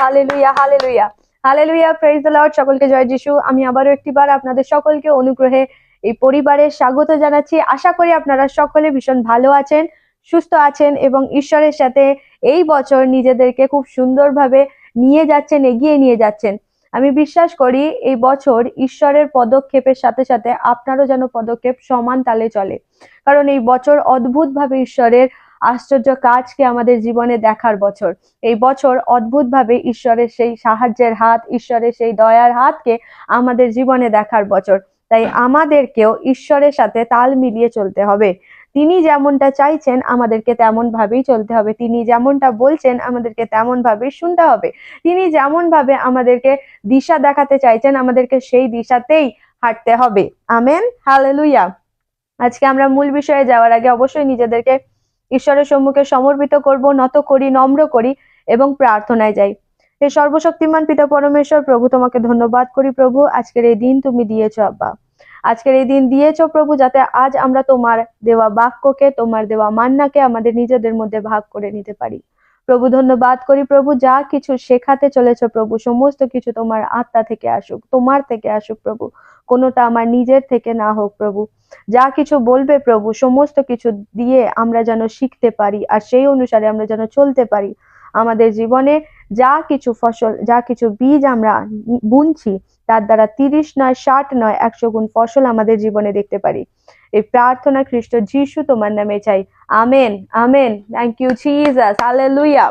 Hallelujah hallelujah hallelujah hallelujah praise the Lord সকলকে জয় যিশু। আমি আবারও একটিবার আপনাদের সকলকে অনুগ্রহে এই পরিবারে স্বাগত জানাচ্ছি। আশা করি আপনারা সকলে ভীষণ ভালো আছেন, সুস্থ আছেন এবং ঈশ্বরের সাথে এই বছর নিজেদেরকে খুব সুন্দরভাবে নিয়ে যাচ্ছেন, এগিয়ে নিয়ে যাচ্ছেন। আমি বিশ্বাস করি এই বছর ঈশ্বরের পদক্ষেপের সাথে সাথে আপনারও যেন পদক্ষেপ সমান তালে চলে। কারণ এই বছর অদ্ভুতভাবে ঈশ্বরের আশ্চর্য কাজকে আমাদের জীবনে দেখার বছর। এই বছর অদ্ভুতভাবে ঈশ্বরের সেই সাহায্যের হাত, ঈশ্বরের সেই দয়ার হাতকে আমাদের জীবনে দেখার বছর। তাই আমাদেরকেও ঈশ্বরের সাথে তাল মিলিয়ে চলতে হবে। তিনি যেমনটা চাইছেন আমাদেরকে তেমন ভাবেই চলতে হবে। তিনি যেমনটা বলছেন আমাদেরকে তেমন ভাবেই শুনতে হবে। তিনি যেমন ভাবে আমাদেরকে দিশা দেখাতে চাইছেন আমাদেরকে সেই দিশাতেই হাঁটতে হবে। আমেন। হালেলুয়া। আজকে আমরা মূল বিষয়ে যাওয়ার আগে অবশ্যই নিজেদেরকে ঈশ্বরের সম্মুখে সমর্পিত করব, নত করি, নম্র করি এবং প্রার্থনায় যাই। হে সর্বশক্তিমান পিতা পরমেশ্বর, প্রভু তোমাকে ধন্যবাদ করি প্রভু। আজকের এই দিন তুমি দিয়েছ আব্বা। আজকের এই দিন দিয়েছ প্রভু যাতে আজ আমরা তোমার দেওয়া বাক্যকে, তোমার দেওয়া মান্নাকে আমাদের নিজেদের মধ্যে ভাগ করে নিতে পারি। প্রভু, ধন্যবাদ করি প্রভু, যা কিছু শেখাতে চলেছো প্রভু, সমস্ত কিছু তোমার আত্মা থেকে আসুক, তোমার থেকে আসুক প্রভু, কোনোটা আমার নিজের থেকে না হোক প্রভু। যা কিছু বলবে প্রভু, সমস্ত কিছু দিয়ে আমরা যেন শিখতে পারি, আর সেই অনুসারে আমরা যেন চলতে পারি। আমাদের জীবনে যা কিছু ফসল, যা কিছু বীজ আমরা বুনছি, তার দ্বারা তিরিশ নয়, ষাট নয়, একশো গুণ ফসল আমাদের জীবনে দেখতে পারি। এই প্রার্থনা খ্রিস্ট যিশু তোমার নামে চাই। Amen amen. Thank you Jesus hallelujah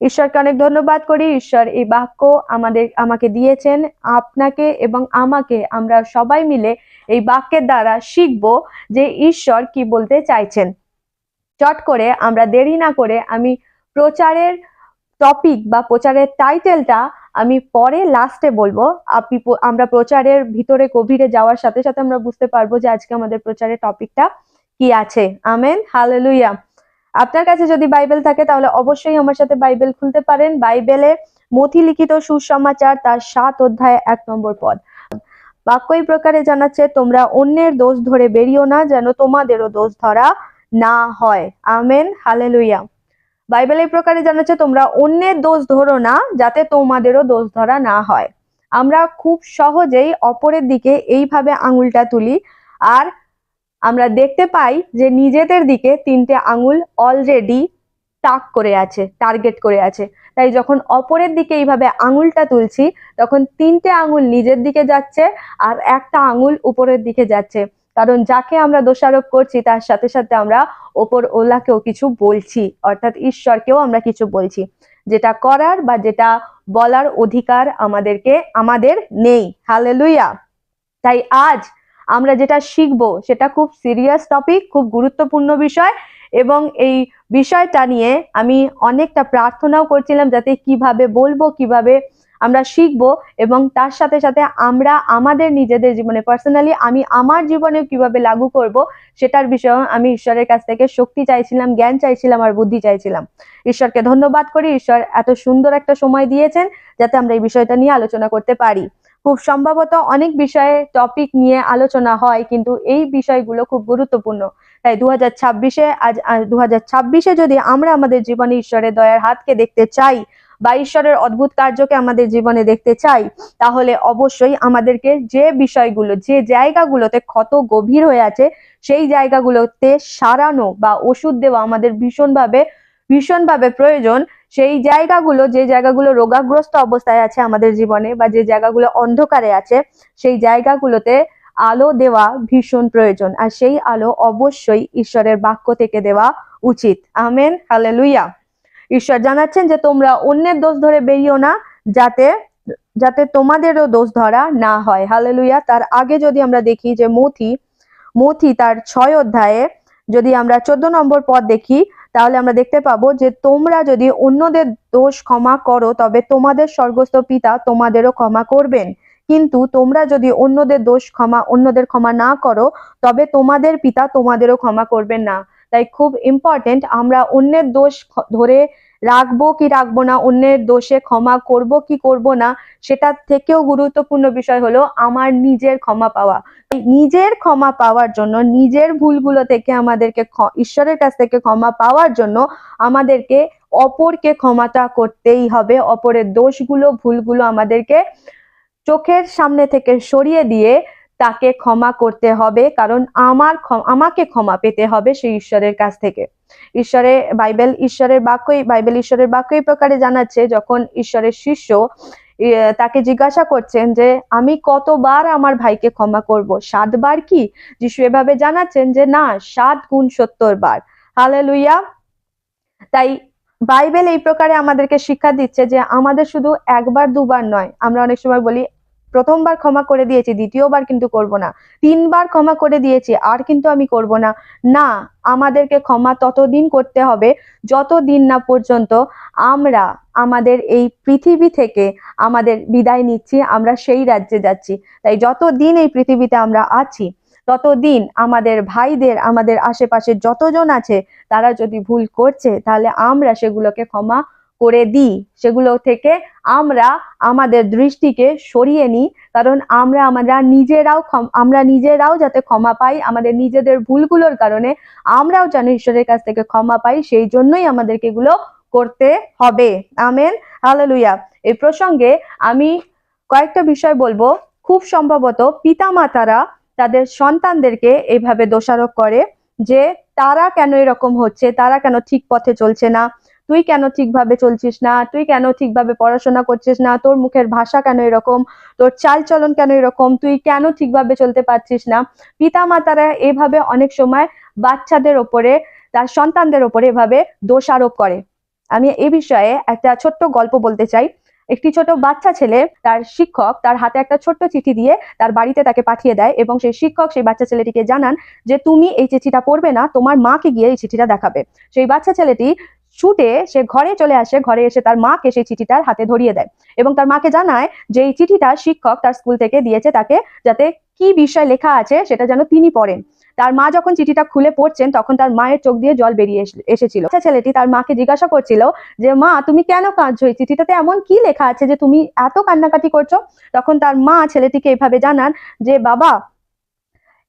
ঈশ্বরকে অনেক ধন্যবাদ করি। ঈশ্বর এই বাক্য আমাদের, আমাকে দিয়েছেন। আপনাকে এবং আমাকে আমরা সবাই মিলে এই বাক্যের দ্বারা শিখব যে ঈশ্বর কি বলতে চাইছেন। চট করে, আমরা দেরি না করে আমি প্রচারের টপিক বা প্রচারের টাইটেলটা আমি পরে লাস্টে বলব, আপনি আমরা প্রচারের ভিতরে গভীরে যাওয়ার সাথে সাথে আমরা বুঝতে পারব যে আজকে আমাদের প্রচারের টপিকটা কি আছে। আমেন হালেলুয়া আপনার কাছে যদি বাইবেল থাকে তাহলে অবশ্যই আমার সাথে বাইবেল খুলতে পারেন। বাইবেলে মথি লিখিত সুসমাচার তার সাত অধ্যায় এক নম্বর পদ। বাক্য এই প্রকারে জানাচ্ছে, তোমরা অন্যের দোষ ধরে বেরিও না যেন তোমাদেরও দোষ ধরা না হয়। আমেন হালেলুয়া বাইবেল এই প্রকারে জানাচ্ছে, তোমরা অন্যের দোষ ধরো না, যাতে তোমাদেরও দোষ ধরা না হয়। আমরা খুব সহজেই অপরের দিকে এইভাবে আঙুলটা তুলি আর আমরা দেখতে পাই যে নিজেদের দিকে তিনটে আঙুল অলরেডি টাক করে আছে টার্গেট করে আছে। তাই যখন অপরের দিকে এইভাবে আঙুলটা তুলছি, তখন তিনটে আঙুল নিজের দিকে যাচ্ছে আর একটা আঙুল উপরের দিকে যাচ্ছে। কারণ যাকে আমরা দোষারোপ করছি, তার সাথে সাথে আমরা ওপর ওলাকেও কিছু বলছি, অর্থাৎ ঈশ্বরকেও আমরা কিছু বলছি। যেটা করার বা যেটা বলার অধিকার আমাদেরকে, আমাদের নেই। হালেলুয়া তাই আজ আমরা যেটা শিখব, সেটা খুব সিরিয়াস টপিক খুব গুরুত্বপূর্ণ বিষয় এবং এই বিষয়টা নিয়ে আমি অনেকটা প্রার্থনাও করছিলাম যাতে কীভাবে বলব, কীভাবে আমরা শিখব এবং তার সাথে সাথে আমরা আমাদের নিজেদের জীবনে পার্সোনালি আমি আমার জীবনেও কীভাবে লাগু করব সেটার বিষয়ে আমি ঈশ্বরের কাছ থেকে শক্তি চাইছিলাম, জ্ঞান চাইছিলাম আর বুদ্ধি চাইছিলাম। ঈশ্বরকে ধন্যবাদ করি, ঈশ্বর এত সুন্দর একটা সময় দিয়েছেন যাতে আমরা এই বিষয়টা নিয়ে আলোচনা করতে পারি। খুব সম্ভবত অনেক বিষয়ে টপিক নিয়ে আলোচনা হয়, কিন্তু এই বিষয়গুলো খুব গুরুত্বপূর্ণ। তাই দু হাজার ছাব্বিশে আজ দু হাজার ছাব্বিশে যদি আমরা আমাদের জীবনে ঈশ্বরের দয়ার হাতকে দেখতে চাই বা ঈশ্বরের অদ্ভুত কার্যকে আমাদের জীবনে দেখতে চাই, তাহলে অবশ্যই আমাদেরকে যে বিষয়গুলো, যে জায়গাগুলোতে ক্ষত গভীর হয়ে আছে, সেই জায়গাগুলোতে সারানো বা ওষুধ দেওয়া আমাদের ভীষণভাবে ভীষণভাবে প্রয়োজন। সেই জায়গাগুলো, যে জায়গাগুলো রোগাগ্রস্ত অবস্থায় আছে আমাদের জীবনে বা যে জায়গাগুলো অন্ধকারে আছে, সেই জায়গাগুলোতে আলো দেওয়া ভীষণ প্রয়োজন। আর সেই আলো অবশ্যই ঈশ্বরের বাক্য থেকে দেওয়া উচিত। আমেন। হালেলুইয়া ঈশ্বর জানাচ্ছেন যে তোমরা অন্যের দোষ ধরে বেরিও না, যাতে যাতে তোমাদেরও দোষ ধরা না হয়। হালেলুইয়া তার আগে যদি আমরা দেখি যে মথি মথি তার ছয় অধ্যায়ে যদি আমরা চোদ্দ নম্বর পদ দেখি, তাহলে আমরা দেখতে পাবো যে তোমরা যদি অন্যদের দোষ ক্ষমা করো, তবে তোমাদের স্বর্গস্থ পিতা তোমাদেরও ক্ষমা করবেন। কিন্তু তোমরা যদি অন্যদের দোষ ক্ষমা, অন্যদের ক্ষমা না করো, তবে তোমাদের পিতা তোমাদেরও ক্ষমা করবেন না। তাই খুব ইম্পর্টেন্ট আমরা অন্যের দোষ ধরে রাখব কি রাখব না, অন্যের দোষে ক্ষমা করব কি করব না সেটার থেকেও গুরুত্বপূর্ণ বিষয় হলো আমার নিজের ক্ষমা পাওয়া। নিজের ক্ষমা পাওয়ার জন্য, নিজের ভুলগুলো থেকে আমাদেরকে ঈশ্বরের কাছ থেকে ক্ষমা পাওয়ার জন্য আমাদেরকে অপরকে ক্ষমাটা করতেই হবে। অপরের দোষগুলো, ভুলগুলো আমাদেরকে চোখের সামনে থেকে সরিয়ে দিয়ে তাকে ক্ষমা করতে হবে, কারণ আমার আমাকে ক্ষমা পেতে হবে সেই ঈশ্বরের কাছ থেকে। ঈশ্বরে, বাইবেল, ঈশ্বরের বাক্যই, বাইবেল ঈশ্বরের বাক্য এই প্রকারে জানাচ্ছে, যখন ঈশ্বরের শিষ্য তাকে জিজ্ঞাসা করছেন যে, আমি কতবার আমার ভাইকে ক্ষমা করব? সাতবার কি? যিশু এভাবে জানাচ্ছেন যে, না, সাত গুণ সত্তর বার। হালে লুইয়া তাই বাইবেল এই প্রকারে আমাদেরকে শিক্ষা দিচ্ছে যে, আমাদের শুধু একবার, দুবার নয়। আমরা অনেক সময় বলি প্রথমবার ক্ষমা করে দিয়েছি, দ্বিতীয়বার কিন্তু করব না। তিনবার ক্ষমা করে দিয়েছি, আর কিন্তু আমি করব না। না, আমাদেরকে ক্ষমা ততদিন করতে হবে, যতদিন না পর্যন্ত আমরা আমাদের এই পৃথিবী থেকে আমাদের বিদায় নিচ্ছি, আমরা সেই রাজ্যে যাচ্ছি। তাই যতদিন এই পৃথিবীতে আমরা আছি, ততদিন আমাদের ভাইদের, আমাদের আশেপাশে যতজন আছে, তারা যদি ভুল করছে, তাহলে আমরা সেগুলোকে ক্ষমা করে দিই, সেগুলো থেকে আমরা আমাদের দৃষ্টিকে সরিয়ে নিই। কারণ আমরা আমরা নিজেরাও আমরা নিজেরাও যাতে ক্ষমা পাই, আমাদের নিজেদের ভুলগুলোর কারণে আমরাও যেন ঈশ্বরের কাছ থেকে ক্ষমা পাই, সেই জন্যই আমাদেরকে এগুলো করতে হবে। আমেন। হালেলুয়া। এই প্রসঙ্গে আমি কয়েকটা বিষয় বলব। খুব সম্ভবত পিতামাতারা তাদের সন্তানদেরকে এইভাবে দোষারোপ করে যে তারা কেন এরকম হচ্ছে, তারা কেন ঠিক পথে চলছে না তুই কেন ঠিকভাবে চলছিস না? তুই কেন ঠিকভাবে পড়াশোনা করছিস না? তোর মুখের ভাষা কেন এরকম? তোর চাল চলন কেন এরকম? তুই কেন ঠিকভাবে চলতে পারছিস না? পিতা মাতারা এভাবে অনেক সময় বাচ্চাদের ওপরে, তার সন্তানদের ওপরে এভাবে দোষারোপ করে। আমি এই বিষয়ে একটা ছোট্ট গল্প বলতে চাই। একটি ছোট বাচ্চা ছেলে, তার শিক্ষক, তার হাতে একটা ছোট্ট চিঠি দিয়ে তার বাড়িতে তাকে পাঠিয়ে দেয় এবং সেই শিক্ষক সেই বাচ্চা ছেলেটিকে জানান যে, তুমি এই চিঠিটা পড়বে না, তোমার মাকে গিয়ে এই চিঠিটা দেখাবে। সেই বাচ্চা ছেলেটি ছুটে সে ঘরে চলে আসে, ঘরে এসে তার মাকে সেই চিঠিটার হাতে ধরিয়ে দেয় এবং তার মাকে জানায় যে এই চিঠিটা শিক্ষক তার স্কুল থেকে দিয়েছে তাকে যাতে কি বিষয় লেখা আছে সেটা যেন তিনি পড়েন। তার মা যখন চিঠিটা খুলে পড়ছেন তখন তার মায়ের চোখ দিয়ে জল বেরিয়ে এসেছিল। ছেলেটি তার মাকে জিজ্ঞাসা করছিল যে, মা, তুমি কেন কাঁদছো? এই চিঠিটাতে এমন কি লেখা আছে যে তুমি এত কান্নাকাটি করছ? তখন তার মা ছেলেটিকে এভাবে জানান যে, বাবা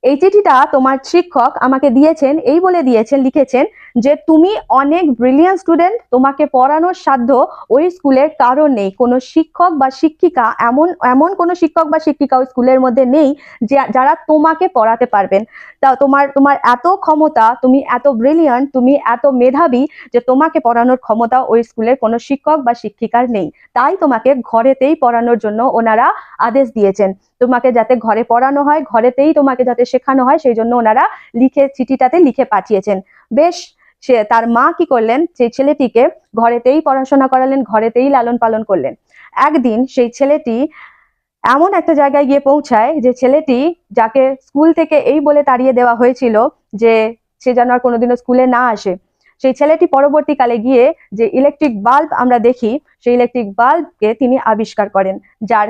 এই চিঠিটা তোমার শিক্ষক আমাকে দিয়েছেন, এই বলে দিয়েছেন, লিখেছেন যে তুমি অনেক ব্রিলিয়ান স্টুডেন্ট তোমাকে পড়ানোর সাধ্য ওই স্কুলের কারণ নেই। কোনো শিক্ষক বা শিক্ষিকা এমন এমন কোনো শিক্ষক বা শিক্ষিকা ওই স্কুলের মধ্যে নেই যে, যারা তোমাকে পড়াতে পারবেন। তা তোমার তোমার এত ক্ষমতা, তুমি এত ব্রিলিয়ান্ট তুমি এত মেধাবী যে তোমাকে পড়ানোর ক্ষমতা ওই স্কুলের কোনো শিক্ষক বা শিক্ষিকার নেই। তাই তোমাকে ঘরেতেই পড়ানোর জন্য ওনারা আদেশ দিয়েছেন। তোমাকে যাতে ঘরে পড়ানো হয়, ঘরেতেই তোমাকে যাতে শেখানো হয়, সেই জন্য ওনারা লিখে, চিঠিটাতে লিখে পাঠিয়েছেন। বেশ, সে, তার মা কি করলেন? সেই ছেলেটিকে ঘরেতেই পড়াশোনা করালেন, ঘরেতেই লালন পালন করলেন। একদিন সেই ছেলেটি এমন একটা জায়গায় গিয়ে পৌঁছায় যে ছেলেটি, যাকে স্কুল থেকে এই বলে তাড়িয়ে দেওয়া হয়েছিল যে সে যেন আর কোনোদিনও স্কুলে না আসে, সেই ছেলেটি পরবর্তীকালে গিয়ে যে ইলেকট্রিক বাল্ব আমরা দেখি, সেই ইলেকট্রিক বাল্বকে তিনি আবিষ্কার করেন, যার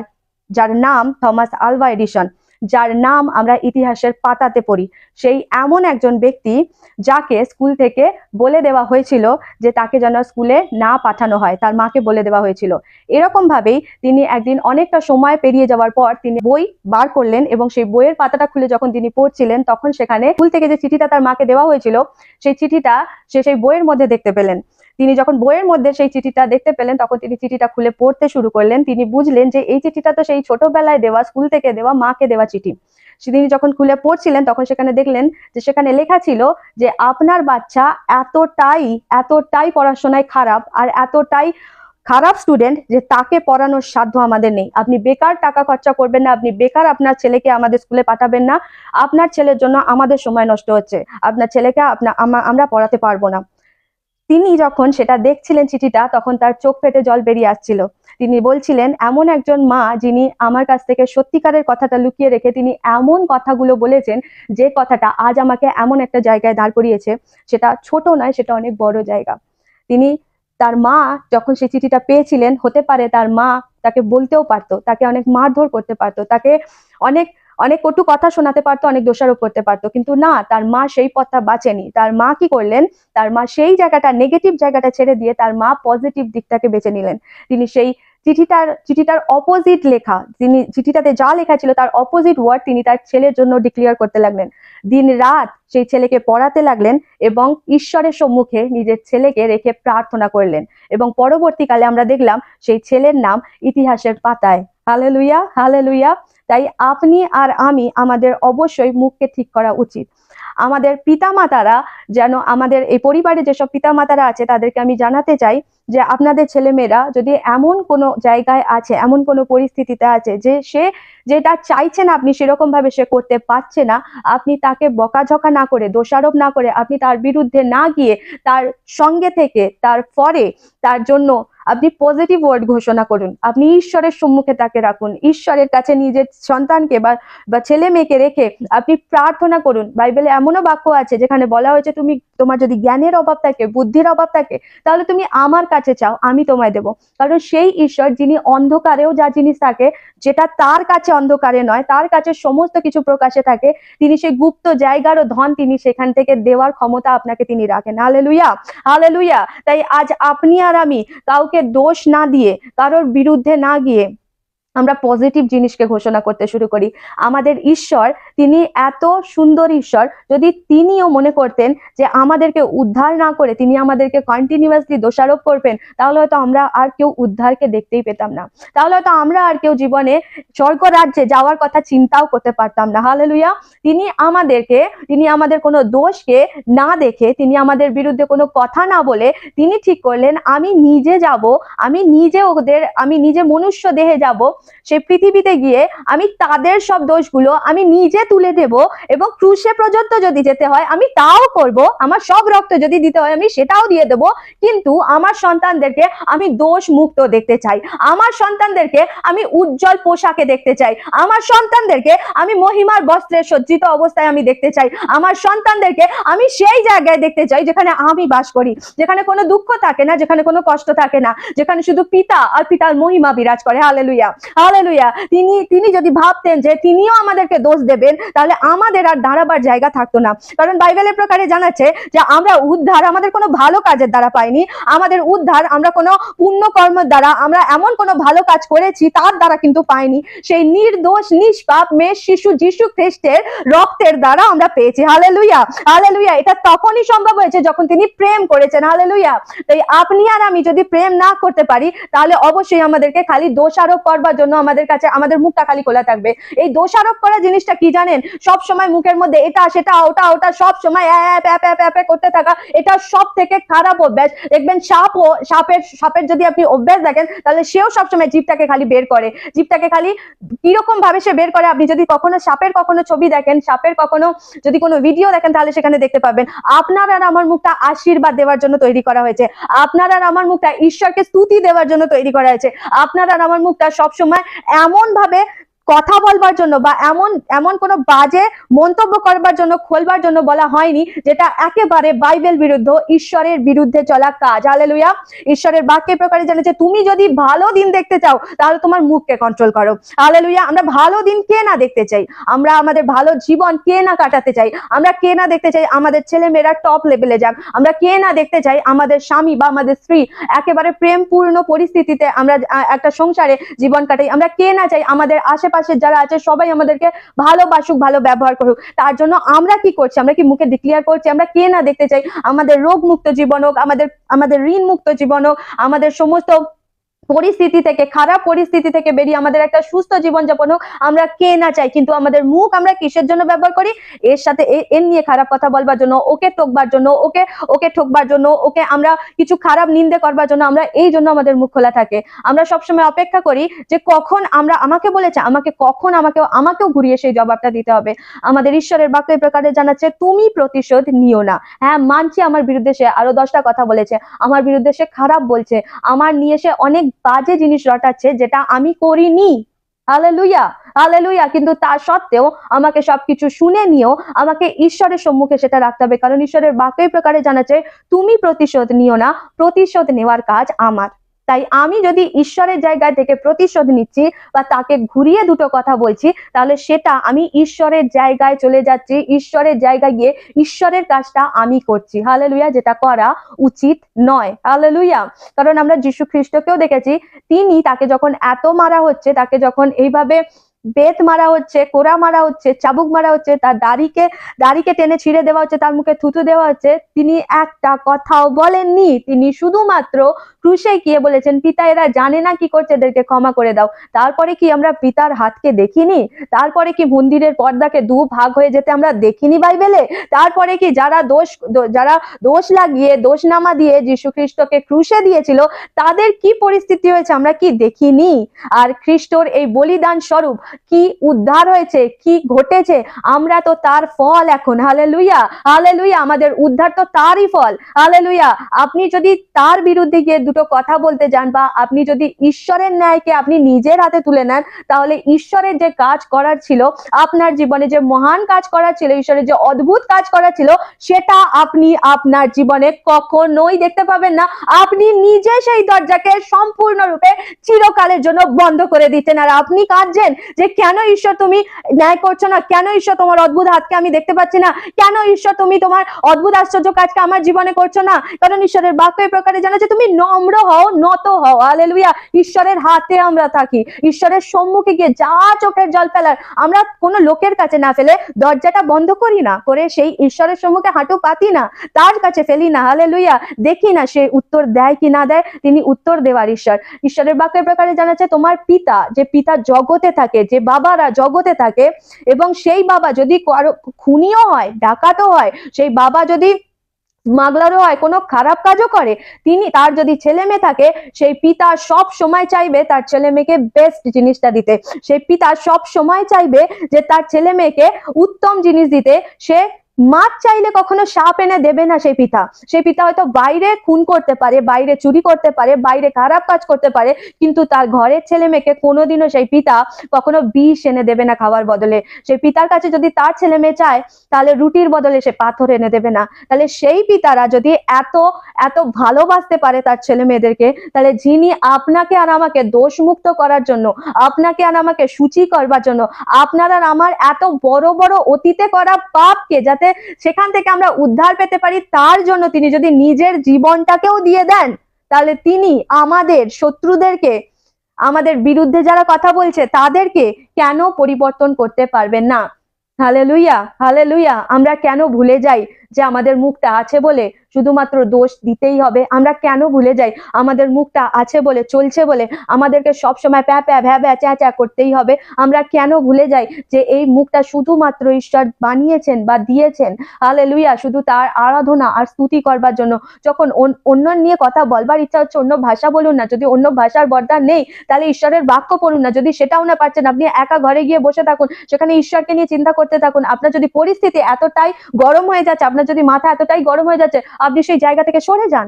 যার নাম থমাস আলভা এডিসন। যার নাম আমরা ইতিহাসের পাতাতে পড়ি। সেই এমন একজন ব্যক্তি যাকে স্কুল থেকে বলে দেওয়া হয়েছিল যে তাকে যেন স্কুলে না পাঠানো হয়, তার মাকে বলে দেওয়া হয়েছিল। এরকম ভাবেই তিনি একদিন অনেকটা সময় পেরিয়ে যাওয়ার পর তিনি বই বার করলেন এবং সেই বইয়ের পাতাটা খুলে যখন তিনি পড়ছিলেন, তখন সেখানে স্কুল থেকে যে চিঠিটা তার মাকে দেওয়া হয়েছিল, সেই চিঠিটা সে সেই বইয়ের মধ্যে দেখতে পেলেন। তিনি যখন বইয়ের মধ্যে সেই চিঠিটা দেখতে পেলেন, তখন তিনি চিঠিটা খুলে পড়তে শুরু করলেন। তিনি বুঝলেন যে এই চিঠিটা তো সেই ছোটবেলায় দেওয়া, স্কুল থেকে দেওয়া মাকে দেওয়া চিঠি। তিনি যখন খুলে পড়ছিলেন, তখন সেখানে দেখলেন যে সেখানে লেখা ছিল যে, আপনার বাচ্চা এতটাই এতটাই পড়াশোনায় খারাপ আর এতটাই খারাপ স্টুডেন্ট যে তাকে পড়ানোর সাধ্য আমাদের নেই। আপনি বেকার টাকা খরচা করবেন না, আপনি বেকার আপনার ছেলেকে আমাদের স্কুলে পাঠাবেন না। আপনার ছেলের জন্য আমাদের সময় নষ্ট হচ্ছে। আপনার ছেলেকে আমরা পড়াতে পারব না। তিনি যখন সেটা দেখছিলেন চিঠিটা, তখন তার চোখ ফেটে জল বেরিয়ে আসছিল। তিনি বলছিলেন, এমন একজন মা যিনি আমার কাছ থেকে সত্যিকারের কথাটা লুকিয়ে রেখে তিনি এমন কথাগুলো বলেছেন, যে কথাটা আজ আমাকে এমন একটা জায়গায় দাঁড় করিয়েছে, সেটা ছোট নয়, সেটা অনেক বড় জায়গা। তিনি তার মা যখন সেই চিঠিটা পেয়েছিলেন, হতে পারে তার মা তাকে বলতেও পারতো, তাকে অনেক মারধর করতে পারতো, তাকে অনেক অনেক কটু কথা শোনাতে পারতো, অনেক দোষারোপ করতে পারতো, কিন্তু না, তার মা সেই পথটা বাঁচেনি। তার মা কি করলেন? তার মা সেই জায়গাটা নেগেটিভ জায়গাটা ছেড়ে দিয়ে তার মা পজিটিভ দিকটাকে বেছে নিলেন। তিনি সেই চিঠিটার চিঠিটার অপোজিট লেখা তিনি চিঠিটাতে যা লেখা ছিল তার অপোজিট ওয়ার্ড তিনি তার ছেলের জন্য ডিক্লেয়ার করতে লাগলেন। দিন রাত সেই ছেলেকে পড়াতে লাগলেন এবং ঈশ্বরের সম্মুখে নিজের ছেলেকে রেখে প্রার্থনা করলেন। এবং পরবর্তীকালে আমরা দেখলাম সেই ছেলের নাম ইতিহাসের পাতায়। হালেলুইয়া হালেলুইয়া তাই আপনি আর আমি আমাদের অবশ্যই মুখকে ঠিক করা উচিত। আমাদের পিতামাতারা যেন আমাদের এই পরিবারে যেসব পিতামাতারা আছে, তাদেরকে আমি জানাতে চাই যে আপনাদের ছেলেমেয়েরা যদি এমন কোনো জায়গায় আছে, এমন কোনো পরিস্থিতিতে আছে যে সে যেটা চাইছে না, আপনি সেরকম ভাবে সে করতে পারছে না, আপনি তাকে বকাঝকা না করে, দোষারোপ না করে, আপনি তার বিরুদ্ধে না গিয়ে তার সঙ্গে থেকে, তার পরে, তার জন্য আপনি পজিটিভ ওয়ার্ড ঘোষণা করুন। আপনি ঈশ্বরের সম্মুখে তাকে রাখুন। ঈশ্বরের কাছে নিজের সন্তানকে বা বা ছেলে মেয়েকে রেখে আপনি প্রার্থনা করুন। বাইবেলে এমনও বাক্য আছে যেখানে বলা হয়েছে, তুমি তোমার যদি জ্ঞানের অভাব থাকে, বুদ্ধির অভাব থাকে, তাহলে তুমি আমার কাছে চাও, আমি তোমায় দেবো। কারণ সেই ঈশ্বর যিনি অন্ধকারেও যা জিনিস থাকে, যেটা তার কাছে অন্ধকারে নয়, তার কাছে সমস্ত কিছু প্রকাশে থাকে, তিনি সেই গুপ্ত জায়গারও ধন তিনি সেখান থেকে দেওয়ার ক্ষমতা আপনাকে তিনি রাখেন। হালেলুইয়া হালেলুইয়া তাই আজ আপনি আর আমি কাউকে দোষ না দিয়ে কারোর বিরুদ্ধে না গিয়ে আমরা পজিটিভ জিনিসকে ঘোষণা করতে শুরু করি। আমাদের ঈশ্বর, তিনি এত সুন্দর ঈশ্বর, যদি তিনিও মনে করতেন যে আমাদেরকে উদ্ধার না করে তিনি আমাদেরকে কন্টিনিউয়াসলি দোষারোপ করবেন, তাহলে হয়তো আমরা আর কেউ উদ্ধারকে দেখতেই পেতাম না। তাহলে হয়তো আমরা আর কেউ জীবনে স্বর্গ রাজ্যে যাওয়ার কথা চিন্তাও করতে পারতাম না। হালেলুয়া তিনি আমাদেরকে, তিনি আমাদের কোনো দোষকে না দেখে, তিনি আমাদের বিরুদ্ধে কোনো কথা না বলে তিনি ঠিক করলেন, আমি নিজে যাব, আমি নিজে ওদের, আমি নিজে মনুষ্য দেহে যাব সে পৃথিবীতে গিয়ে আমি তাদের সব দোষগুলো আমি নিজে তুলে দেব এবং ক্রুশে পর্যন্ত যদি যেতে হয়, আমি তাও করব। আমার সব রক্ত যদি দিতে হয়, আমি সেটাও দিয়ে দেব। কিন্তু আমার সন্তানদেরকে আমি দোষ মুক্ত দেখতে চাই। আমার সন্তানদেরকে আমি উজ্জ্বল পোশাকে দেখতে চাই। আমার সন্তানদেরকে আমি মহিমার বস্ত্রে সজ্জিত অবস্থায় আমি দেখতে চাই। আমার সন্তানদেরকে আমি সেই জায়গায় দেখতে চাই যেখানে আমি বাস করি। যেখানে কোনো দুঃখ থাকে না, যেখানে কোনো কষ্ট থাকে না। যেখানে শুধু পিতা আর পিতার মহিমা বিরাজ করে। হালেলুয়া হালেলুয়া তিনি তিনি যদি ভাবতেন যে তিনিও আমাদেরকে দোষ দেবেন, তাহলে আমাদের আর দাঁড়াবার জায়গা থাকতো না। কারণ বাইবেলের প্রকারে জানাচ্ছে যে আমরা উদ্ধার আমাদের কোনো ভালো কাজের দ্বারা পাইনি। আমাদের উদ্ধার আমরা কোনো পুণ্য কর্মের দ্বারা, আমরা এমন কোনো ভালো কাজ করেছি, তার দ্বারা কিন্তু পাইনি। সেই নির্দোষ, নিষ্পাপ মেয়ে শিশু যিশু খ্রিস্টের রক্তের দ্বারা আমরা পেয়েছি। হালেলুয়া হালেলুয়া এটা তখনই সম্ভব হয়েছে যখন তিনি প্রেম করেছেন। হালেলুয়া তাই আপনি আর আমি যদি প্রেম না করতে পারি, তাহলে অবশ্যই আমাদেরকে খালি দোষারোপ করবার জন্য আমাদের কাছে, আমাদের মুখটা খালি খোলা থাকবে। এই দোষারোপ করা জিনিসটা কি জানেন? সব সময় মুখের মধ্যে এটা, সেটা, ওটা ওটা, সব সময় করতে থাকা, এটা সব থেকে খারাপ অভ্যাস। দেখবেন সাপ ও, সাপের সাপের যদি আপনি অভ্যাস দেখেন, তাহলে সেও সবসময় জিভটাকে খালি বের করে। জিভটাকে খালি কীরকম ভাবে সে বের করে, আপনি যদি কখনো সাপের কখনো ছবি দেখেন, সাপের কখনো যদি কোনো ভিডিও দেখেন, তাহলে সেখানে দেখতে পাবেন, আপনার আর আমার মুখটা আশীর্বাদ দেওয়ার জন্য তৈরি করা হয়েছে। আপনার আর আমার মুখটা ঈশ্বরকে স্তুতি দেওয়ার জন্য তৈরি করা হয়েছে। আপনার আর আমার মুখটা সবসময় এমন ভাবে কথা বলবার জন্য বা এমন এমন কোনো বাজে মন্তব্য করবার জন্য, খোলবার জন্য বলা হয়নি, যেটা একেবারে বাইবেল বিরুদ্ধ, ঈশ্বরের বিরুদ্ধে চলা কাজ। হালেলুয়া ঈশ্বরের বাক্যের প্রকারে জানেছে তুমি যদি ভালো দিন দেখতে চাও, তাহলে তোমার মুখকে কন্ট্রোল করো। হালেলুয়া আমরা ভালো দিন কে না দেখতে চাই? আমরা আমাদের ভালো জীবন কে না কাটাতে চাই? আমরা কে না দেখতে চাই? আমাদের ছেলে মেয়েরা টপ লেভেলে যাক। আমরা কে না দেখতে চাই? আমাদের স্বামী বা আমাদের স্ত্রী একেবারে প্রেমপূর্ণ পরিস্থিতিতে আমরা একটা সংসারে জীবন কাটাই। আমরা কে না চাই? আমাদের আশেপাশে যারা আছে, সবাই আমাদেরকে ভালোবাসুক ভালো ব্যবহার করুক। তার জন্য আমরা কি করছি? আমরা কি মুখে ডিক্লিয়ার করছি? আমরা কে না দেখতে চাই? আমাদের রোগ মুক্ত জীবন হোক, আমাদের আমাদের ঋণ মুক্ত জীবন হোক, আমাদের সমস্ত পরিস্থিতি থেকে, খারাপ পরিস্থিতি থেকে বেরিয়ে আমাদের একটা সুস্থ জীবনযাপন হোক আমরা কে না চাই। কিন্তু আমাদের মুখ আমরা কিসের জন্য ব্যবহার করি? এর সাথে এর নিয়ে খারাপ কথা বলবার জন্য, ওকে টকবার জন্য, ওকে ওকে ঠকবার জন্য, ওকে আমরা কিছু খারাপ নিন্দে করবার জন্য আমরা এই জন্য আমাদের মুখ খোলা থাকে। আমরা সবসময় অপেক্ষা করি যে কখন আমরা আমাকে বলেছে, আমাকে কখন আমাকে আমাকেও ঘুরিয়ে সেই জবাবটা দিতে হবে। আমাদের ঈশ্বরের বাক্য এই প্রকারে জানাচ্ছে, তুমি প্রতিশোধ নিও না। হ্যাঁ মানছি আমার বিরুদ্ধে সে আরও দশটা কথা বলেছে। আমার বিরুদ্ধে সে খারাপ বলছে। আমার নিয়ে সে অনেক বাজে জিনিস রটাচ্ছে যেটা আমি করিনি। আলেলুইয়া আলেলুইয়া কিন্তু তা সত্ত্বেও আমাকে সবকিছু শুনে নিয়েও আমাকে ঈশ্বরের সম্মুখে সেটা রাখতে হবে। কারণ ঈশ্বরের বাক্যই প্রকারে জানাচ্ছে, তুমি প্রতিশোধ নিও না, প্রতিশোধ নেওয়ার কাজ আমার। তাই আমি যদি ঈশ্বরের জায়গায় থেকে প্রতিশোধ নিচ্ছি বা তাকে ঘুরিয়ে দুটো কথা বলছি, তাহলে সেটা আমি ঈশ্বরের জায়গায় চলে যাচ্ছি, ঈশ্বরের জায়গায় গিয়ে ঈশ্বরের কাজটা আমি করছি। হালেলুয়া যেটা করা উচিত নয়। হালেলুয়া কারণ আমরা যীশু খ্রিস্টকেও দেখেছি, তিনি তাকে যখন এত মারা হচ্ছে, তাকে যখন এইভাবে বেত মারা হচ্ছে কোড়া মারা হচ্ছে, চাবুক মারা হচ্ছে, তার দাড়িকে দাড়িকে টেনে ছিঁড়ে দেওয়া হচ্ছে, তার মুখে থুতু দেওয়া হচ্ছে, তিনি একটা কথাও বলেননি। তিনি শুধুমাত্র ক্রুশে গিয়ে বলেছেন, পিতা, এরা জানে না কি করছে, এদেরকে ক্ষমা করে দাও। তারপরে কি আমরা পিতার হাতকে দেখিনি? তারপরে কি মন্দিরের পর্দাকে দু ভাগ হয়ে যেতে আমরা দেখিনি বাইবেলে? তারপরে কি যারা দোষ যারা দোষ লাগিয়ে, দোষনামা দিয়ে যীশু খ্রিস্টকে ক্রুশে দিয়েছিল, তাদের কি পরিস্থিতি হয়েছে আমরা কি দেখিনি? আর খ্রিস্টর এই বলিদান স্বরূপ কি উদ্ধার হয়েছে, কি ঘটেছে? আমরা তো তার ফল এখন হালে লুইয়া হালে লুইয়া আমাদের উদ্ধার তো তারই ফল হালে লুইয়া আপনি যদি তার বিরুদ্ধে গিয়ে দুটো কথা বলতে যান বা আপনি যদি ঈশ্বরের ন্যায়কে আপনি নিজের হাতে তুলে নেন, তাহলে ঈশ্বরের যে কাজ করার ছিল, আপনার জীবনে যে মহান কাজ করার ছিল, ঈশ্বরের যে অদ্ভুত কাজ করার ছিল, সেটা আপনি আপনার জীবনে কখনোই দেখতে পাবেন না। আপনি নিজে সেই দরজাকে সম্পূর্ণরূপে চিরকালের জন্য বন্ধ করে দিচ্ছেন। আর আপনি কাঁদছেন যে কেন ঈশ্বর তুমি ন্যায় করছ না? কেন ঈশ্বর তোমার অদ্ভুত হাতকে আমি দেখতে পাচ্ছি না? কেন ঈশ্বর তুমি তোমার অদ্ভুত আশ্চর্য কাজকে আমার জীবনে করছ না? কারণ ঈশ্বরের বাক্য এই প্রকারে জানাচ্ছে তুমি নম্র হও, নত হও। হালেলুয়া ঈশ্বরের হাতে আমরা থাকি। ঈশ্বরের সম্মুখে গিয়ে যা চোখের জল ফেলার, আমরা কোনো লোকের কাছে না ফেলে দরজাটা বন্ধ করি না, করে সেই ঈশ্বরের সম্মুখে হাঁটু পাতি না, তার কাছে ফেলি না। হালেলুয়া দেখি না সে উত্তর দেয় কি না দেয়, তিনি উত্তর দেওয়ার ঈশ্বর। ঈশ্বরের বাক্যের প্রকারে জানাচ্ছে তোমার পিতা, যে পিতা জগতে থাকে যে বাবারা জগতে থাকে এবং সেই বাবা যদি খুনিও হয়, ডাকাতও হয়, সেই বাবা যদি মাগলারও হয়, কোনো খারাপ কাজও করে, তিনি তার যদি ছেলে মেয়ে থাকে, সেই পিতা সব সময় চাইবে তার ছেলে মেয়েকে বেস্ট জিনিসটা দিতে। সেই পিতা সব সময় চাইবে যে তার ছেলে মেয়েকে উত্তম জিনিস দিতে। সে মাছ চাইলে কখনো সাপ এনে দেবে না সেই পিতা। সেই পিতা হয়তো বাইরে খুন করতে পারে, বাইরে চুরি করতে পারে, বাইরে খারাপ কাজ করতে পারে, কিন্তু তার ঘরের ছেলে মেয়েকে কোনোদিনও সেই পিতা কখনো বিষ এনে দেবে না খাওয়ার বদলে। সেই পিতার কাছে যদি তার ছেলে মেয়ে চায়, তাহলে রুটির বদলে সে পাথর এনে দেবে না। তাহলে সেই পিতারা যদি এত এত ভালোবাসতে পারে তার ছেলে মেয়েদেরকে, তাহলে যিনি আপনাকে আর আমাকে দোষমুক্ত করার জন্য, আপনাকে আর আমাকে সূচি করবার জন্য, আপনার আর আমার এত বড় বড় অতীতে করা পাপকে যাতে সেখান থেকে আমরা উদ্ধার পেতে পারি, তার জন্য তিনি যদি নিজের জীবনটাকেও দিয়ে দেন, তাহলে তিনি আমাদের শত্রুদেরকে, আমাদের বিরুদ্ধে যারা কথা বলছে, তাদেরকে কেন পরিবর্তন করতে পারবেন না? হালে লুইয়া হালে লুইয়া আমরা কেন ভুলে যাই যে আমাদের মুখটা আছে বলে শুধুমাত্র দোষ দিতেই হবে। আমরা কেন ভুলে যাই? আমাদের মুখটা আছে বলে, চলছে বলে, আমাদেরকে সব সময় প্যা প্যা, ভ্যা ভ্যা, চ্যা চ্যা করতেই হবে। আমরা কেন ভুলে যাই যে এই মুখটা শুধুমাত্র ঈশ্বর বানিয়েছেন বা দিয়েছেন? আলে লুইয়া শুধু তার আরাধনা আর স্তুতি করবার জন্য। যখন অন্য নিয়ে কথা বলবার ইচ্ছা হচ্ছে অন্য ভাষা বলুন না। যদি অন্য ভাষার বরদান নেই, তাহলে ঈশ্বরের বাক্য পড়ুন না। যদি সেটাও না পারছেন, আপনি একা ঘরে গিয়ে বসে থাকুন। সেখানে ঈশ্বরকে নিয়ে চিন্তা করতে থাকুন। আপনার যদি পরিস্থিতি এতটাই গরম হয়ে যাচ্ছে, আপনার যদি মাথা এতটাই গরম হয়ে যাচ্ছে আপনি সেই জায়গা থেকে সরে যান।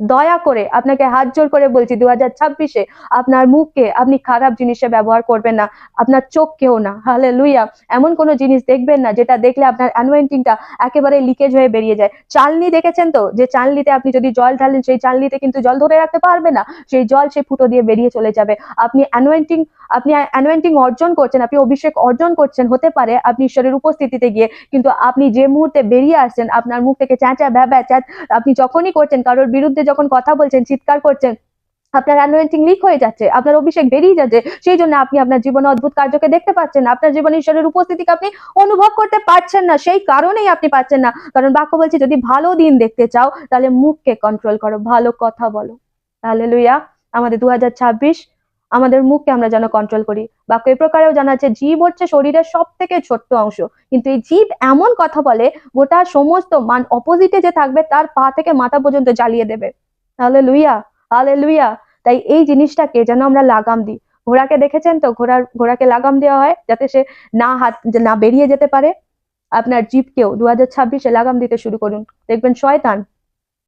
দয়া করে আপনাকে হাত জোর করে বলছি দু হাজার ছাব্বিশে আপনার মুখকে আপনি খারাপ জিনিসে ব্যবহার করবেন না, আপনার চোখকেও না। হালে লুইয়া এমন কোনো জিনিস দেখবেন না যেটা দেখলে আপনার অ্যানোয়েন্টিংটা একেবারে লিকেজ হয়ে বেরিয়ে যায়। চালনি দেখেছেন তো? যে চালনিতে আপনি যদি জল ঢালেন, সেই চালনিতে কিন্তু জল ধরে রাখতে পারবে না। সেই জল সেই ফুটো দিয়ে বেরিয়ে চলে যাবে। আপনি অ্যানোয়েন্টিং আপনি অ্যানোয়েন্টিং অর্জন করছেন, আপনি অভিষেক অর্জন করছেন, হতে পারে আপনি ঈশ্বরের উপস্থিতিতে গিয়ে কিন্তু আপনি যে মুহূর্তে বেরিয়ে আসছেন, আপনার মুখ থেকে চ্যাঁচা ভ্যা ভ্যা চ্যাঁ আপনি যখনই করছেন, কারোর বিরুদ্ধে যখন কথা বলছেন, চিৎকার করছেন, আপনার অ্যানোয়েন্টিং লিক হয়ে যাচ্ছে, আপনার অভিষেক বেরিয়ে যাচ্ছে, সেই জন্য আপনি আপনার জীবনে অদ্ভুত কার্যকে দেখতে পাচ্ছেন না, আপনার জীবনে ঈশ্বরের উপস্থিতিকে আপনি অনুভব করতে পারছেন না, সেই কারণেই আপনি পাচ্ছেন না। কারণ বাক্য বলছে, যদি ভালো দিন দেখতে চাও, তাহলে মুখকে কন্ট্রোল করো, ভালো কথা বলো। তাহলে লুইয়া আমাদের দু হাজার ছাব্বিশ আমাদের মুখকে আমরা যেন কন্ট্রোল করি। বাক্য এই প্রকারেও জানা আছে, জীব হচ্ছে শরীরের সব থেকে ছোট্ট অংশ। কিন্তু এই জীব এমন কথা বলে, গোটা সমস্ত মান অপোজিটে যে থাকবে, তার পা থেকে মাথা পর্যন্ত জ্বালিয়ে দেবে। তাহলে লুইয়া হালে লুইয়া তাই এই জিনিসটাকে যেন আমরা লাগাম দিই। ঘোড়াকে দেখেছেন তো? ঘোড়ার, ঘোড়াকে লাগাম দেওয়া হয় যাতে সে না হাত, না বেরিয়ে যেতে পারে। আপনার জিপকেও দু হাজার ছাব্বিশে লাগাম দিতে শুরু করুন। দেখবেন শয়তান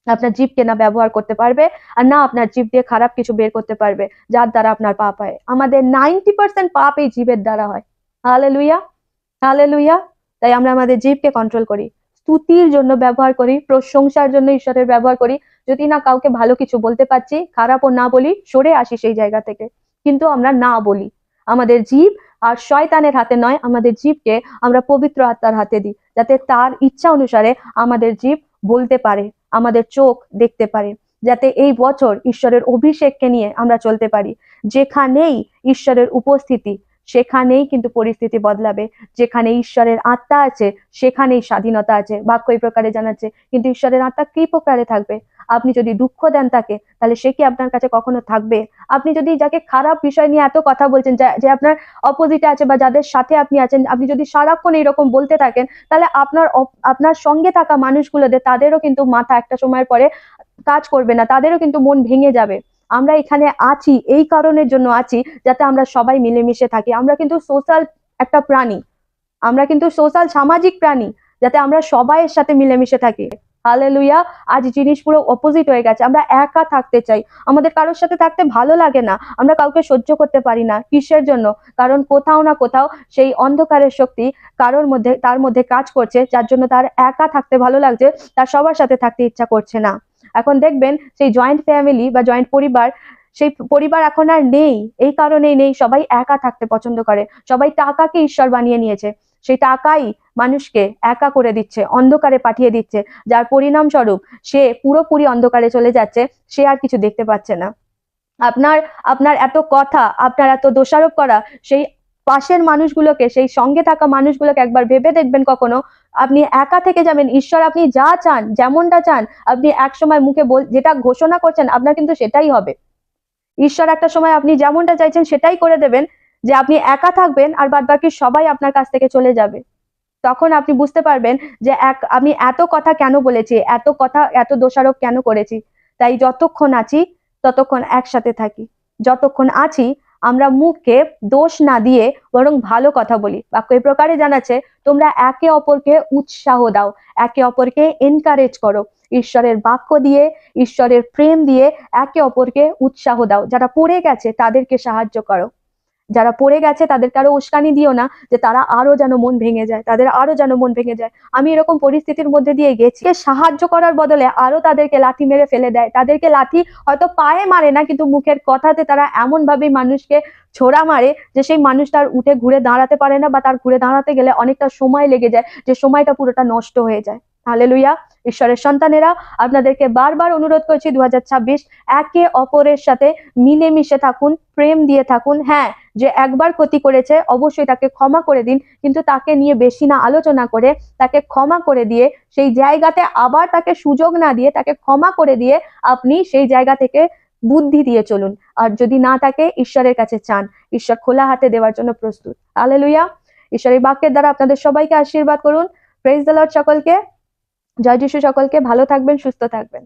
আপনার জিপকে না ব্যবহার করতে পারবে আর না আপনার জিপ দিয়ে খারাপ কিছু বের করতে পারবে, যার দ্বারা আপনার পাপ হয়। আমাদের নাইনটি পার্সেন্ট পাপ এই জীবের দ্বারা হয়। হালে লুইয়া হালে লুইয়া তাই আমরা আমাদের জিভকে কন্ট্রোল করি। স্তুতির জন্য ব্যবহার করি, প্রশংসার জন্য ঈশ্বরের ব্যবহার করি। যদি না কাউকে ভালো কিছু বলতে পারছি, খারাপও না বলি, সরে আসি সেই জায়গা থেকে। কিন্তু আমরা না বলি। আমাদের জীব আর শয়তানের হাতে নয়, আমাদের জীবকে আমরা পবিত্র আত্মার হাতে দিই, যাতে তার ইচ্ছা অনুসারে আমাদের জীব বলতে পারে। আমাদের চোখ দেখতে পারে, যাতে এই বছর ঈশ্বরের অভিষেককে নিয়ে আমরা চলতে পারি। যেখানেই ঈশ্বরের উপস্থিতি সেখানেই কিন্তু পরিস্থিতি বদলাবে। যেখানে ঈশ্বরের আত্মা আছে, সেখানেই স্বাধীনতা আছে। বাক্য এই প্রকারে জানাচ্ছে, কিন্তু ঈশ্বরের আত্মা কি প্রকারে থাকবে? আপনি যদি দুঃখ দেন তাকে, তাহলে সে কি আপনার কাছে কখনো থাকবে? আপনি যদি যাকে খারাপ বিষয় নিয়ে এত কথা বলছেন, যা- আপনার অপোজিটে আছে বা যাদের সাথে আপনি আছেন, আপনি যদি সারাক্ষণ এইরকম বলতে থাকেন, তাহলে আপনার আপনার সঙ্গে থাকা মানুষগুলোদের, তাদেরও কিন্তু মাথা একটা সময়ের পরে কাজ করবে না, তাদেরও কিন্তু মন ভেঙে যাবে। আমরা এখানে আছি, এই কারণের জন্য আছি যাতে আমরা সবাই মিলেমিশে থাকি। আমরা কিন্তু সোশ্যাল একটা প্রাণী। আমরা কিন্তু সোশ্যাল সামাজিক প্রাণী যাতে আমরা সবাইয়ের সাথে মিলেমিশে থাকি। হালেলুয়া আজ জিনিস পুরো অপোজিট হয়ে গেছে। আমরা একা থাকতে চাই। আমাদের কারোর সাথে থাকতে ভালো লাগে না। আমরা কাউকে সহ্য করতে পারি না কিসের জন্য? কারণ কোথাও না কোথাও সেই অন্ধকারের শক্তি কারোর মধ্যে, তার মধ্যে কাজ করছে, যার জন্য তার একা থাকতে ভালো লাগছে, তার সবার সাথে থাকতে ইচ্ছা করছে না। এখন দেখবেন সেই জয়েন্ট ফ্যামিলি বা জয়েন্ট পরিবার, সেই পরিবার এখন আর নেই, এই কারণেই নেই, সবাই একা থাকতে পছন্দ করে, সবাই টাকাকে ঈশ্বর বানিয়ে নিয়েছে, সেই টাকাই মানুষকে একা করে দিচ্ছে, অন্ধকারে পাঠিয়ে দিচ্ছে, যার পরিণাম স্বরূপ সে পুরোপুরি অন্ধকারে চলে যাচ্ছে, সে আর কিছু দেখতে পাচ্ছে না। আপনার আপনার এত কথা, আপনার এত দোষারোপ করা, সেই পাশের মানুষগুলোকে, সেই সঙ্গে থাকা মানুষগুলোকে একবার ভেবে দেখবেন কখনো, আপনি একা থেকে যাবেন। ঈশ্বর, আপনি যা চান, যেমনটা চান, আপনি এক সময় মুখে বল, যেটা ঘোষণা করছেন, আপনার কিন্তু সেটাই হবে। ঈশ্বর একটা সময় আপনি যেমনটা চাইছেন, সেটাই করে দেবেন যে আপনি একা থাকবেন আর বাদ বাকি সবাই আপনার কাছ থেকে চলে যাবে। তখন আপনি বুঝতে পারবেন যে এক, আমি এত কথা কেন বলেছি, এত কথা, এত দোষারোপ কেন করেছি। তাই যতক্ষণ আছি, ততক্ষণ একসাথে থাকি। যতক্ষণ আছি আমরা মুখকে দোষ না দিয়ে বরং ভালো কথা বলি। বাক্য এই প্রকারে জানাচ্ছে, তোমরা একে অপরকে উৎসাহ দাও, একে অপরকে এনকারেজ করো। ঈশ্বরের বাক্য দিয়ে, ঈশ্বরের প্রেম দিয়ে একে অপরকে উৎসাহ দাও। যারা পড়ে গেছে তাদেরকে সাহায্য করো। যারা পড়ে গেছে তাদেরকে আরও উস্কানি দিও না যে তারা আরও যেন মন ভেঙে যায়, তাদের আরও যেন মন ভেঙে যায়। আমি এরকম পরিস্থিতির মধ্যে দিয়ে গেছি সাহায্য করার বদলে আরও তাদেরকে লাঠি মেরে ফেলে দেয়। তাদেরকে লাঠি হয়তো পায়ে মারে না, কিন্তু মুখের কথাতে তারা এমন ভাবে মানুষকে ছোড়া মারে যে সেই মানুষটার উঠে ঘুরে দাঁড়াতে পারে না বা তার ঘুরে দাঁড়াতে গেলে অনেকটা সময় লেগে যায়, যে সময়টা পুরোটা নষ্ট হয়ে যায়। তাহলে লুইয়া ঈশ্বরের সন্তানেরা, আপনাদেরকে বারবার অনুরোধ করছি দুহাজার ছাব্বিশ, একে অপরের সাথে মিলেমিশে থাকুন, প্রেম দিয়ে থাকুন। হ্যাঁ যে একবার ক্ষতি করেছে, অবশ্যই তাকে ক্ষমা করে দিন, কিন্তু তাকে নিয়ে বেশি না আলোচনা করে, তাকে ক্ষমা করে দিয়ে, সেই জায়গাতে আবার তাকে সুযোগ না দিয়ে, তাকে ক্ষমা করে দিয়ে আপনি সেই জায়গা থেকে বুদ্ধি দিয়ে চলুন। আর যদি না থাকে, ঈশ্বরের কাছে চান। ঈশ্বর খোলা হাতে দেওয়ার জন্য প্রস্তুত। আলেলুইয়া ঈশ্বরের বাক্যের দ্বারা আপনাদের সবাইকে আশীর্বাদ করুন। প্রেজ দ্য সকলকে। জয় যিশু সকলকে ভালো থাকবেন সুস্থ থাকবেন।